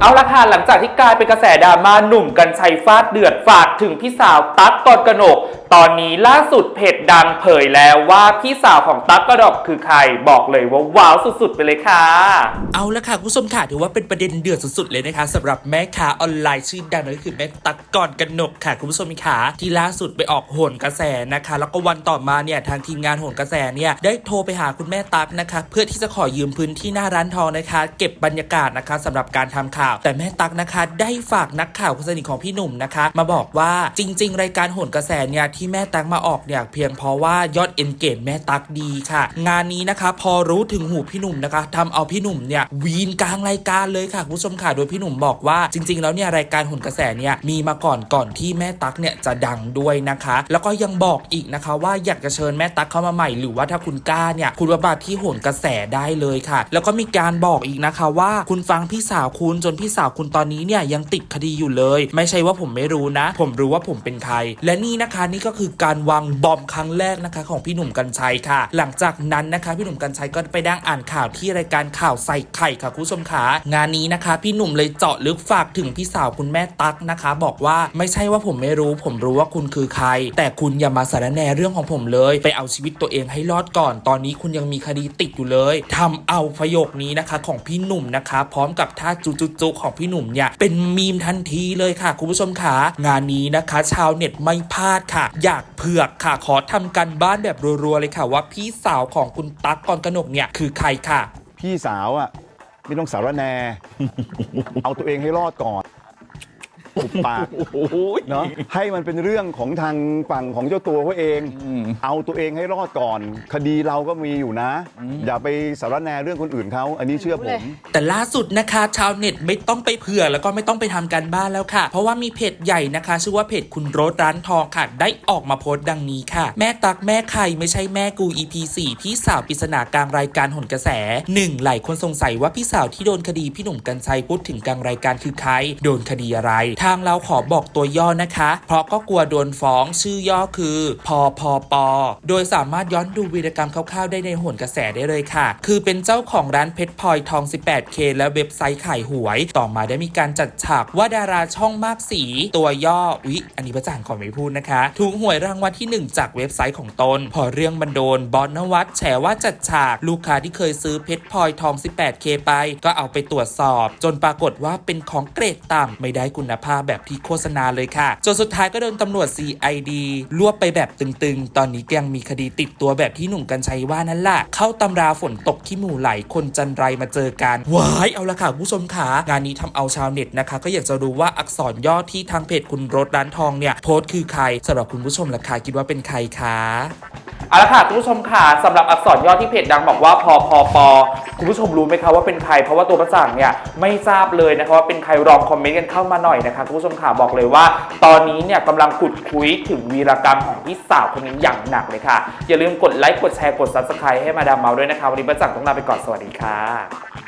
เอาละค่ะหลังจากที่กลายเป็นกระแสดราม่าหนุ่มกันชัยฟาดเดือดฝากถึงพี่สาวตั๊กกอนกนกตอนนี้ล่าสุดเพจดังเผยแล้วว่าพี่สาวของตั๊กกอกคือใครบอกเลยว่าว้าวสุด ๆ ไปเลยค่ะ เอาละค่ะคุณผู้ชมค่ะถือว่าเป็นประเด็นเดือดสุดๆเลยนะคะสำหรับแม่ค้าออนไลน์ชื่อดังนั่นก็คือแม่ตักก่อนกันหนกค่ะคุณผู้ชมค่ะที่ล่าสุดไปออกโหนกระแสนะคะ แล้วก็วันต่อมาเนี่ยทางทีมงานโหนกระแสเนี่ยได้โทรไปหาคุณแม่ตักนะคะ เพื่อที่จะขอยืมพื้นที่หน้าร้านทองนะคะ เก็บบรรยากาศนะคะสำหรับการทำข่าว แต่แม่ตักนะคะ ได้ฝากนักข่าวคนสนิทของพี่หนุ่มนะคะ มาบอกว่าจริง ๆ รายการโหนกระแสเนี่ยที่แม่ตักมาออกเนี่ยเพียงเพราะว่ายอดเอนเกจแม่ตักดีค่ะ งานนี้นะคะ พอรู้ถึงหูพี่หนุ่มนะคะทำเอาพี่หนุ่มเนี่ยวีนกลางรายการเลยค่ะคุณผู้ชมค่ะโดยพี่หนุ่มบอกว่าจริง ๆ แล้วเนี่ยรายการโหนกระแสเนี่ยมีมาก่อนก่อนที่แม่ตักเนี่ยจะดังด้วยนะคะ แล้วก็ยังบอกอีกนะคะ ว่าอยากจะเชิญแม่ตักเข้ามาใหม่หรือว่าถ้าคุณกล้าเนี่ยคุณมาบาที่โหนกระแสได้เลยค่ะ แล้วก็มีการบอกอีกนะคะว่าคุณฟังพี่สาวคุณจนพี่สาวคุณตอนนี้เนี่ยยังติดคดีอยู่เลย ไม่ใช่ว่าผมไม่รู้นะ ผมรู้ว่าผมเป็นใคร และนี่นะคะนี่ก็คือการวางบอมครั้งแรกนะคะ ของพี่หนุ่มกัญชัยค่ะ หลังจากนั้นนะคะ พี่หนุ่มกัญชัยก็ไปนั่งอ่านข่าวที่รายการข่าวใส่ไข่ค่ะคุณผู้ชมขางานนี้นะคะ พี่หนุ่มเลยเจาะลึกฝากถึงพี่สาวคุณแม่ตั๊กนะคะ บอกว่าไม่ใช่ว่าผมไม่รู้ ผมรู้ว่าคุณคือใคร แต่คุณอย่ามาสารแหนเรื่องของผมเลย ไปเอาชีวิตตัวเองให้รอดก่อน ตอนนี้คุณยังมีคดีติดอยู่เลยทำเอาประโยคนี้นะคะของพี่หนุ่มนะคะ พร้อมกับท่าจุจุจุของพี่หนุ่มเนี่ยเป็นมีมทันทีเลยค่ะคุณผู้ชมขางานนี้นะคะ ชาวเน็ตไม่พลาดค่ะอยากเผือกค่ะขอทำกันบ้านแบบรัวๆเลยค่ะ ว่าพี่สาวของคุณตั๊กกอนกนกเนี่ยคือใครค่ะ พี่สาวอะไม่ต้องสารแหน เอาตัวเองให้รอดก่อน ปุบปากเนาะให้มันเป็นเรื่องของทางฝั่งของเจ้าตัวเขาเอง เอาตัวเองให้รอดก่อน คดีเราก็มีอยู่นะ อย่าไปสารแหนเรื่องคนอื่นเขาอันนี้เชื่อผม แต่ล่าสุดนะคะ ชาวเน็ตไม่ต้องไปเผื่อแล้วก็ไม่ต้องไปทำการบ้านแล้วค่ะ เพราะว่ามีเพจใหญ่นะคะ ชื่อว่าเพจคุณโรสร้านทองค่ะ ได้ออกมาโพสต์ดังนี้ค่ะ แม่ตักแม่ใครไม่ใช่แม่กู EP 4พี่สาวปริศนากลางรายการหนกระแสหนึ่งหลายคนสงสัยว่าพี่สาวที่โดนคดีพี่หนุ่มกัญชัยพูดถึงกลางรายการคือใคร โดนคดีอะไรทาางเราขอบอกตัวย่อนะคะ เพราะก็กลัวโดนฟ้องชื่อย่อคือพอพอปอโดยสามารถย้อนดูวีรกรรมคร่าวๆได้ในหนกระแสได้เลยค่ะ คือเป็นเจ้าของร้านเพชรพลอยทอง 18K และเว็บไซต์ขายหวย ต่อมาได้มีการจัดฉากว่าดาราช่องมากสี ตัวย่อวิอันนี้ประจานขอไม่พูดนะคะ ถูกหวยรางวัลที่ 1 จากเว็บไซต์ของตน พอเรื่องบันโดนบอลนวัตแฉว่าจัดฉากลูกค้าที่เคยซื้อเพชรพลอยทอง 18K ไป ก็เอาไปตรวจสอบ จนปรากฏว่าเป็นของเกรดต่ำไม่ได้คุณภาพแบบที่โฆษณาเลยค่ะ จนสุดท้ายก็โดนตำรวจ CID รวบไปแบบตึงๆ ตอนนี้ยังมีคดีติดตัวแบบที่หนุ่มกัญชัยว่านั่นแหละเข้าตำราฝนตกขี้หมูไหลคนจันไรมาเจอกันว้ายเอาละค่ะผู้ชมค่ะงานนี้ทำเอาชาวเน็ตนะคะ ก็อยากจะรู้ว่าอักษรย่อที่ทางเพจคุณรถร้านทองเนี่ยโพสต์คือใครสำหรับคุณผู้ชมล่ะคะคิดว่าเป็นใครคะเอาละค่ะคุณผู้ชมค่ะสำหรับอักษรย่อที่เพจดังบอกว่าพอพอปอ คุณผู้ชมรู้ไหมคะว่าเป็นใครเพราะว่าตัวประจ่งเนี่ยไม่ทราบเลยนะคะว่าเป็นใครลองคอมเมนต์กันเข้ามาหน่อยนะคะคุณผู้ชมค่ะบอกเลยว่า ตอนนี้เนี่ยกำลังขุดคุยถึงวีรกรรมของพี่สาวคนนี้อย่างหนักเลยค่ะ อย่าลืมกดไลค์กดแชร์กดซับสไครต์ให้มาดามเมาด้วยนะคะวันนี้ประจ่งต้องลาไปก่อนสวัสดีค่ะ